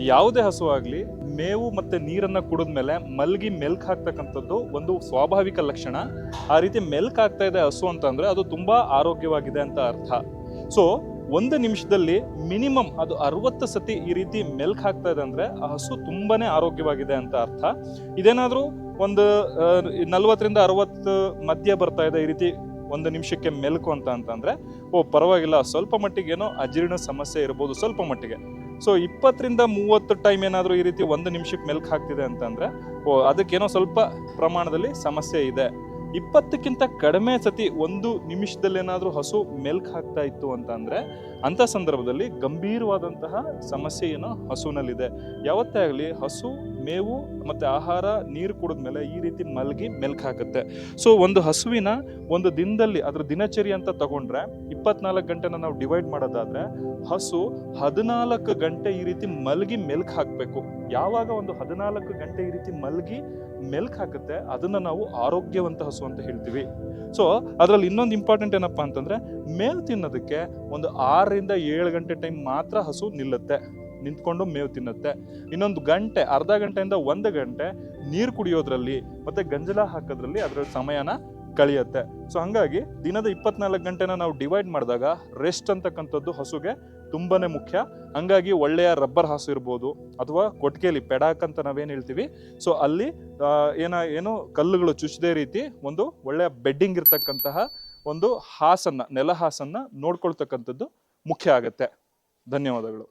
ಯಾವುದೇ ಹಸು ಆಗಲಿ ಮೇವು ಮತ್ತೆ ನೀರನ್ನ ಕುಡಿದ್ಮೇಲೆ ಮಲ್ಗಿ ಮೆಲ್ಕ್ ಹಾಕ್ತಕ್ಕಂಥದ್ದು ಒಂದು ಸ್ವಾಭಾವಿಕ ಲಕ್ಷಣ. ಆ ರೀತಿ ಮೆಲ್ಕ್ ಆಗ್ತಾ ಇದೆ ಹಸು ಅಂತಂದರೆ ಅದು ತುಂಬ ಆರೋಗ್ಯವಾಗಿದೆ ಅಂತ ಅರ್ಥ. ಸೊ ಒಂದು ನಿಮಿಷದಲ್ಲಿ ಮಿನಿಮಮ್ ಅದು ಅರವತ್ತು ಸತಿ ಈ ರೀತಿ ಮೆಲ್ಕ್ ಹಾಕ್ತಾ ಇದೆ ಅಂದರೆ ಆ ಹಸು ತುಂಬಾ ಆರೋಗ್ಯವಾಗಿದೆ ಅಂತ ಅರ್ಥ. ಇದೇನಾದರೂ ಒಂದು ನಲ್ವತ್ತರಿಂದ ಅರವತ್ತು ಮಧ್ಯ ಬರ್ತಾ ಇದೆ ಈ ರೀತಿ ಒಂದು ನಿಮಿಷಕ್ಕೆ ಮೆಲ್ಕು ಅಂತ ಅಂತಂದ್ರೆ, ಓ, ಪರವಾಗಿಲ್ಲ. ಸ್ವಲ್ಪ ಮಟ್ಟಿಗೆ ಏನೋ ಅಜೀರ್ಣ ಸಮಸ್ಯೆ ಇರ್ಬೋದು ಸ್ವಲ್ಪ ಮಟ್ಟಿಗೆ. ಸೊ ಇಪ್ಪತ್ತರಿಂದ ಮೂವತ್ತು ಟೈಮ್ ಏನಾದರೂ ಈ ರೀತಿ ಒಂದು ನಿಮಿಷಕ್ಕೆ ಮೆಲ್ಕ್ ಹಾಕ್ತಿದೆ ಅಂತಂದರೆ, ಓ, ಅದಕ್ಕೇನೋ ಸ್ವಲ್ಪ ಪ್ರಮಾಣದಲ್ಲಿ ಸಮಸ್ಯೆ ಇದೆ. ಇಪ್ಪತ್ತಕ್ಕಿಂತ ಕಡಿಮೆ ಸತಿ ಒಂದು ನಿಮಿಷದಲ್ಲಿ ಏನಾದರೂ ಹಸು ಮೆಲ್ಕ್ ಹಾಕ್ತಾ ಇತ್ತು ಅಂತಂದ್ರೆ ಅಂಥ ಸಂದರ್ಭದಲ್ಲಿ ಗಂಭೀರವಾದಂತಹ ಸಮಸ್ಯೆ ಏನೋ ಹಸುವಿನಲ್ಲಿದೆ ಯಾವತ್ತೇ ಆಗಲಿ ಹಸು ಮೇವು ಮತ್ತೆ ಆಹಾರ, ನೀರು ಕುಡಿದ ಮೇಲೆ ಈ ರೀತಿ ಮಲಗಿ ಮೆಲ್ಕ್ ಹಾಕುತ್ತೆ. ಸೊ ಒಂದು ಹಸುವಿನ ಒಂದು ದಿನದಲ್ಲಿ ಅದ್ರ ದಿನಚರಿ ಅಂತ ತಗೊಂಡ್ರೆ ಇಪ್ಪತ್ನಾಲ್ಕು ಗಂಟೆನ ನಾವು ಡಿವೈಡ್ ಮಾಡೋದಾದ್ರೆ ಹಸು ಹದಿನಾಲ್ಕು ಗಂಟೆ ಈ ರೀತಿ ಮಲಗಿ ಮೆಲ್ಕ್ ಹಾಕಬೇಕು. ಯಾವಾಗ ಒಂದು ಹದಿನಾಲ್ಕು ಗಂಟೆ ಈ ರೀತಿ ಮಲಗಿ ಮೆಲ್ಕ್ ಹಾಕುತ್ತೆ, ಅದನ್ನ ನಾವು ಆರೋಗ್ಯವಂತ ಹಸು ಅಂತ ಹೇಳ್ತೀವಿ. ಸೊ ಅದರಲ್ಲಿ ಇನ್ನೊಂದು ಇಂಪಾರ್ಟೆಂಟ್ ಏನಪ್ಪ ಅಂತಂದ್ರೆ ಮೇವು ತಿನ್ನೋದಕ್ಕೆ ಒಂದು ಆರರಿಂದ ಏಳು ಗಂಟೆ ಟೈಮ್ ಮಾತ್ರ ಹಸು ನಿಲ್ಲುತ್ತೆ. ನಿಂತ್ಕೊಂಡು ಮೇವು ತಿನ್ನುತ್ತೆ. ಇನ್ನೊಂದು ಗಂಟೆ, ಅರ್ಧ ಗಂಟೆಯಿಂದ ಒಂದು ಗಂಟೆ ನೀರು ಕುಡಿಯೋದ್ರಲ್ಲಿ ಮತ್ತೆ ಗಂಜಲ ಹಾಕೋದ್ರಲ್ಲಿ ಅದರ ಸಮಯನ ಕಳೆಯುತ್ತೆ. ಸೊ ಹಂಗಾಗಿ ದಿನದ ಇಪ್ಪತ್ನಾಲ್ಕು ಗಂಟೆನ ನಾವು ಡಿವೈಡ್ ಮಾಡಿದಾಗ ರೆಸ್ಟ್ ಅಂತಕ್ಕಂಥದ್ದು ಹಸುಗೆ ತುಂಬಾ ಮುಖ್ಯ. ಹಂಗಾಗಿ ಒಳ್ಳೆಯ ರಬ್ಬರ್ ಹಾಸು ಇರ್ಬೋದು ಅಥವಾ ಕೊಟ್ಟಿಗೆಯಲ್ಲಿ ಪೆಡಾಕ್ ಅಂತ ನಾವೇನು ಹೇಳ್ತೀವಿ. ಸೊ ಅಲ್ಲಿ ಏನ, ಏನು ಕಲ್ಲುಗಳು ಚುಚ್ಚದೇ ರೀತಿ ಒಂದು ಒಳ್ಳೆಯ ಬೆಡ್ಡಿಂಗ್ ಇರ್ತಕ್ಕಂತಹ ಒಂದು ಹಾಸನ್ನ, ನೆಲ ಹಾಸನ್ನ ನೋಡ್ಕೊಳ್ತಕ್ಕಂಥದ್ದು ಮುಖ್ಯ ಆಗತ್ತೆ. ಧನ್ಯವಾದಗಳು.